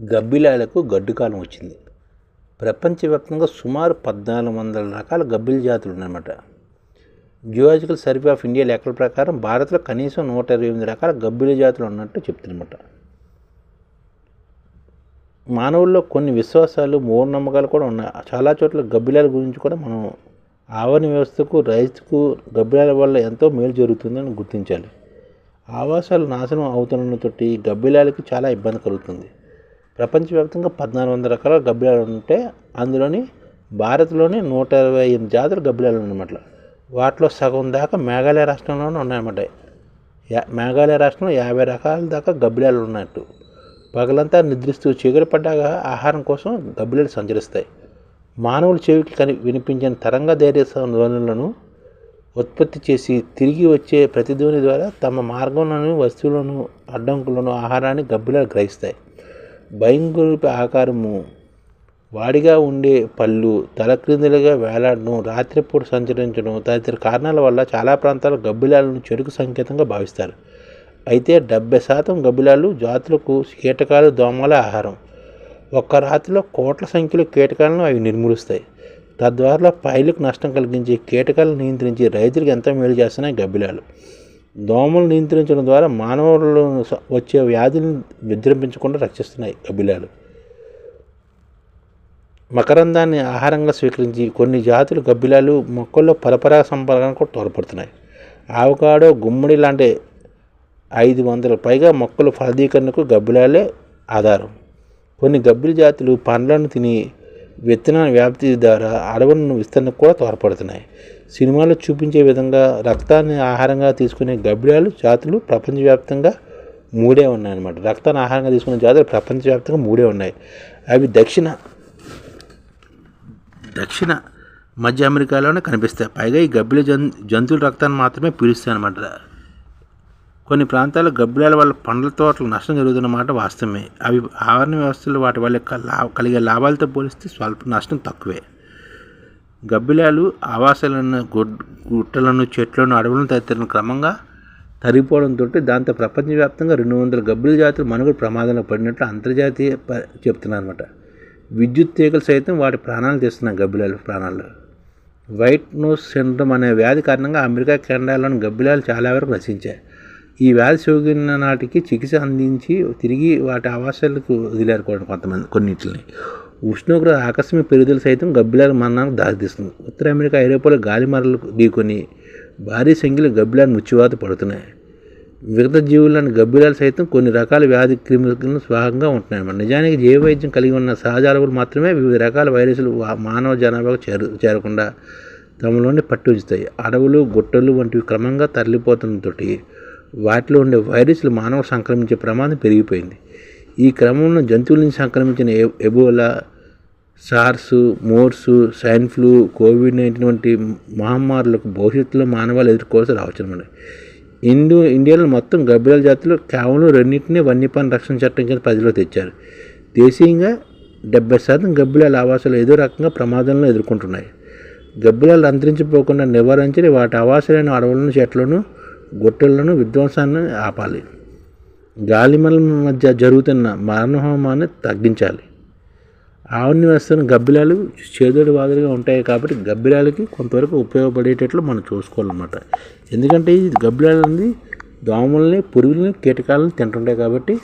గబ్బిలాలకు గడ్డుకాలం వచ్చింది. ప్రపంచవ్యాప్తంగా సుమారు పద్నాలుగు వందల రకాల గబ్బిల జాతులు ఉన్నాయన్నమాట. జియోలాజికల్ సర్వే ఆఫ్ ఇండియా లెక్కల ప్రకారం భారత్లో కనీసం నూట ఇరవై ఎనిమిది రకాల గబ్బిల జాతులు ఉన్నట్టు చెప్తున్నమాట మానవుల్లో కొన్ని విశ్వాసాలు మూఢనమ్మకాలు కూడా ఉన్నాయి. చాలా చోట్ల గబ్బిలాల గురించి కూడా మనం ఆవరణ వ్యవస్థకు రైతుకు గబ్బిలాల వల్ల ఎంతో మేలు జరుగుతుందని గుర్తించాలి. ఆవాసాలు నాశనం అవుతున్నతోటి గబ్బిలాలకి చాలా ఇబ్బంది కలుగుతుంది. ప్రపంచవ్యాప్తంగా పద్నాలుగు వందల రకాల గబ్బిలాలు ఉంటే అందులోని భారత్లోని నూట ఇరవై ఎనిమిది జాతుల గబ్బిలాలు ఉన్నమాట. వాటిలో సగం దాకా మేఘాలయ రాష్ట్రంలోనే ఉన్నాయన్నమాట. మేఘాలయ రాష్ట్రంలో యాభై రకాల దాకా గబ్బిలాలు ఉన్నట్టు. పగలంతా నిద్రిస్తూ చీకటి పడ్డాక ఆహారం కోసం గబ్బిలాలు సంచరిస్తాయి. మానవుల చెవికి కని వినిపించిన తరంగ ధైర్య ధ్వనులను ఉత్పత్తి చేసి తిరిగి వచ్చే ప్రతిధ్వని ద్వారా తమ మార్గంలోని వస్తువులను అడ్డంకులను ఆహారాన్ని గబ్బిలాలు గ్రహిస్తాయి. భయంకరూపి ఆకారము. వాడిగా ఉండే పళ్ళు తలక్రిందులుగా వేలాడడం రాత్రిపూట సంచరించడం తదితర కారణాల వల్ల చాలా ప్రాంతాల్లో గబ్బిలాలను చెరుకు సంకేతంగా భావిస్తారు. అయితే డెబ్బై శాతం గబ్బిలాలు జాతులకు కీటకాలు దోమల ఆహారం. ఒక్క రాత్రిలో కోట్ల సంఖ్యలో కీటకాలను అవి నిర్మూలిస్తాయి. తద్వారా పైలకు నష్టం కలిగించి కీటకాలను నియంత్రించి రైతులకు ఎంతో మేలు చేస్తున్నాయి గబ్బిలాలు? దోమలు నియంత్రించడం ద్వారా మానవులలో వచ్చే వ్యాధులను విజృంభించకుండా రక్షిస్తున్నాయి గబ్బిలాలు మకరందాన్ని ఆహారంగా స్వీకరించి కొన్ని జాతులు గబ్బిలాలు మొక్కల్లో పరపరా సంపర్కానికి కూడా తోడ్పడుతున్నాయి. ఆవకాడో గుమ్మడి లాంటి ఐదు వందల పైగా మొక్కల ఫలదీకరణకు గబ్బిలాలే ఆధారం. కొన్ని గబ్బిలి జాతులు పండ్లను తిని విత్తనాల వ్యాప్తి ద్వారా అడవులను విస్తరణకు కూడా తోడ్పడుతున్నాయి. సినిమాలో చూపించే విధంగా రక్తాన్ని ఆహారంగా తీసుకునే గబ్బిలాలు జాతులు ప్రపంచవ్యాప్తంగా మూడే ఉన్నాయన్నమాట. రక్తాన్ని ఆహారంగా తీసుకునే జాతులు ప్రపంచవ్యాప్తంగా మూడే ఉన్నాయి. అవి దక్షిణ దక్షిణ మధ్య అమెరికాలోనే కనిపిస్తాయి. పైగా ఈ గబ్బిల జన్ జంతువుల రక్తాన్ని మాత్రమే పీలుస్తాయి అనమాట కొన్ని ప్రాంతాల్లో గబ్బిలాల వల్ల పండ్ల తోటలు నష్టం జరుగుతున్నమాట వాస్తవమే. అవి ఆవరణ వ్యవస్థలు వాటి వల్ల కలిగే లాభాలతో పోలిస్తే స్వల్ప నష్టం తక్కువే. గబ్బిలాలు ఆవాసాలను గుట్టలను చెట్లను అడవులను తదితర క్రమంగా తరిగిపోవడంతో దాంతో ప్రపంచవ్యాప్తంగా రెండు వందల గబ్బిల జాతులు మనుగడ ప్రమాదంలో పడినట్లు అంతర్జాతీయ చెప్తున్నారు అనమాట విద్యుత్ తీగలు సైతం వాటి ప్రాణాలు తీస్తున్నాయి గబ్బిలాల ప్రాణాలు వైట్ నోస్ సిండ్రోమ్ అనే వ్యాధి కారణంగా అమెరికా కెనడాలోని గబ్బిలాలు చాలా వరకు నశించాయి. ఈ వ్యాధి సోకిన నాటికి చికిత్స అందించి తిరిగి వాటి ఆవాసాలకు వదిలేరు కొంతమంది కొన్నింటిని. ఉష్ణోగ్రత ఆకస్మిక పెరుగుదల సైతం గబ్బిలాల మరణానికి దారితీస్తుంది. ఉత్తర అమెరికా ఐరోపాలో గాలిమరలు ఢీకొని భారీ సంఖ్యలో గబ్బిలాలు ముచ్చివాత పడుతున్నాయి. మిగతా జీవులను గబ్బిలాలు సైతం కొన్ని రకాల వ్యాధి క్రిములను స్వాహంగా ఉంటున్నాయి నిజానికి జీవ వైద్యం కలిగి ఉన్న సహజ అలవులు మాత్రమే వివిధ రకాల వైరస్లు మానవ జనాభాకు చేరు చేరకుండా తమలోనే పట్టు ఉంచుతాయి. అడవులు గుట్టలు వంటివి క్రమంగా తరలిపోతున్నతోటి వాటిలో ఉండే వైరస్లు మానవ సంక్రమించే ప్రమాదం పెరిగిపోయింది. ఈ క్రమంలో జంతువుల నుంచి సంక్రమించిన Ebola SARS MERS swine flu COVID nineteen వంటి మహమ్మారులకు భవిష్యత్తులో మానవాళి ఎదుర్కోవాల్సి రావచ్చు అనమాట ఇందు ఇండియాలో మొత్తం గబ్బిలాల జాతులు కేవలం రెండింటినీ వన్యప్రాణి రక్షణ చట్టం కింద పరిధిలో తెచ్చారు. దేశీయంగా డెబ్బై శాతం గబ్బిలాల ఆవాసాలు ఏదో రకంగా ప్రమాదంలో ఎదుర్కొంటున్నాయి. గబ్బిలాలు అంతరించిపోకుండా నివారించి వాటి ఆవాసాలైన అడవులను చెట్లను గొట్టెలను విధ్వంసాన్ని ఆపాలి. గాలిమల మధ్య జరుగుతున్న మారణహోమాన్ని తగ్గించాలి. ఆవుని వ్యవస్థను గబ్బిలాలు చేదోడు వాదులుగా ఉంటాయి కాబట్టి గబ్బిలాలకి కొంతవరకు ఉపయోగపడేటట్లు మనం చూసుకోవాలన్నమాట. ఎందుకంటే ఈ గబ్బిలాలు అనేది దోమల్ని పురుగుల్ని కీటకాలను తింటుంటాయి కాబట్టి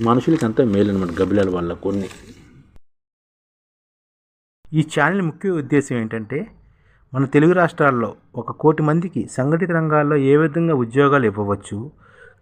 మనుషులకి అంతా మేలు అనమాట గబ్బిలాల వల్ల కొన్ని. ఈ ఛానల్ ముఖ్య ఉద్దేశం ఏంటంటే మన తెలుగు రాష్ట్రాల్లో ఒక కోటి మందికి సంఘటిత రంగాల్లో ఏ విధంగా ఉద్యోగాలు ఇవ్వవచ్చు